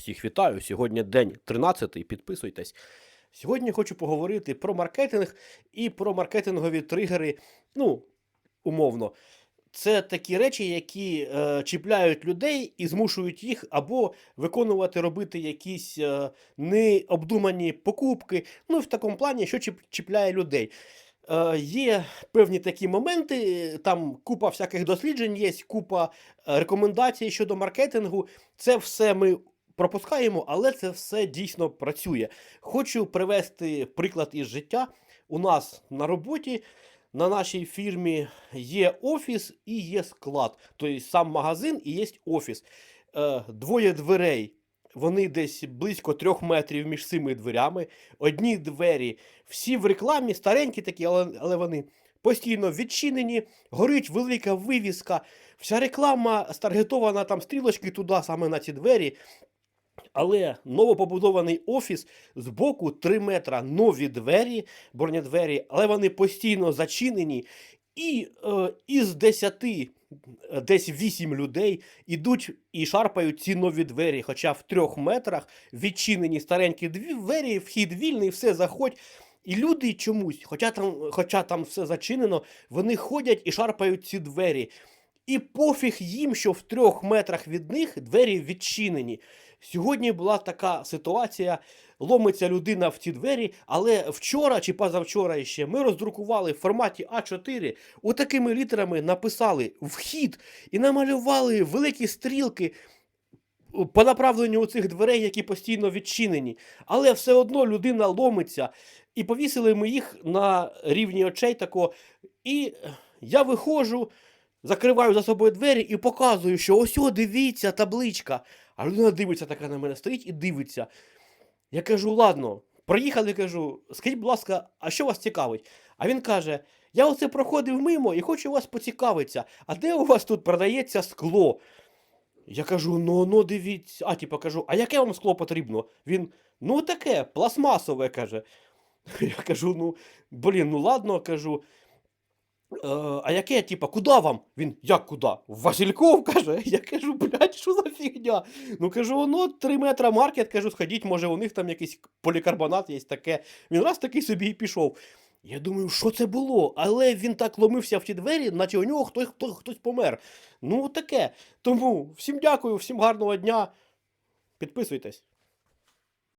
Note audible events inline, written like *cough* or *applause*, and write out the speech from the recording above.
Всіх вітаю. Сьогодні день 13. Підписуйтесь. Сьогодні хочу поговорити про маркетинг і про маркетингові тригери. Ну, умовно. Це такі речі, які е, чіпляють людей і змушують їх або виконувати, робити якісь е, необдумані покупки. Ну, в такому плані, що чіпляє людей. Е, є певні такі моменти, там купа всяких досліджень, є купа е, рекомендацій щодо маркетингу. Це все ми пропускаємо, але це все дійсно працює. Хочу привести приклад із життя. У нас на роботі на нашій фірмі є офіс і є склад. Тобто сам магазин і є офіс. Е, двоє дверей. Вони десь близько трьох метрів між цими дверями. Одні двері всі в рекламі, старенькі такі, але, але вони постійно відчинені, горить велика вивіска. Вся реклама старгетована там стрілочки туди, саме на ці двері. Але новопобудований офіс збоку 3 метра нові двері, бронедвері, але вони постійно зачинені. І е, із 10, е, десь 8 людей ідуть і шарпають ці нові двері. Хоча в трьох метрах відчинені старенькі двері, вхід вільний, все заходь. І люди чомусь, хоча там, хоча там все зачинено, вони ходять і шарпають ці двері. І пофіг їм, що в трьох метрах від них двері відчинені. Сьогодні була така ситуація, ломиться людина в ці двері, але вчора чи позавчора ще ми роздрукували в форматі А4, отакими літерами написали вхід і намалювали великі стрілки по направленню цих дверей, які постійно відчинені. Але все одно людина ломиться. І повісили ми їх на рівні очей тако. І я виходжу, закриваю за собою двері і показую, що ось о, дивіться, табличка. А людина дивиться така на мене, стоїть і дивиться. Я кажу, ладно, проїхали, кажу, скажіть, будь ласка, а що вас цікавить? А він каже: я оце проходив мимо і хочу вас поцікавитися, а де у вас тут продається скло? Я кажу, ну ну дивіться, а типу кажу, а яке вам скло потрібно? Він, ну таке, пластмасове, каже. *laughs* Я кажу, ну, блін, ну ладно, кажу. Е, а яке, типа, куди вам? Він, як куди? Васильков, каже. *laughs* Я кажу, блядь, що за фігня? Ну кажу, ну 3 метра маркет, кажу, сходіть, може у них там якийсь полікарбонат є таке. Він раз такий собі і пішов. Я думаю, що це було? Але він так ломився в ті двері, наче у нього хтось, хто, хтось помер. Ну, таке. Тому всім дякую, всім гарного дня. Підписуйтесь.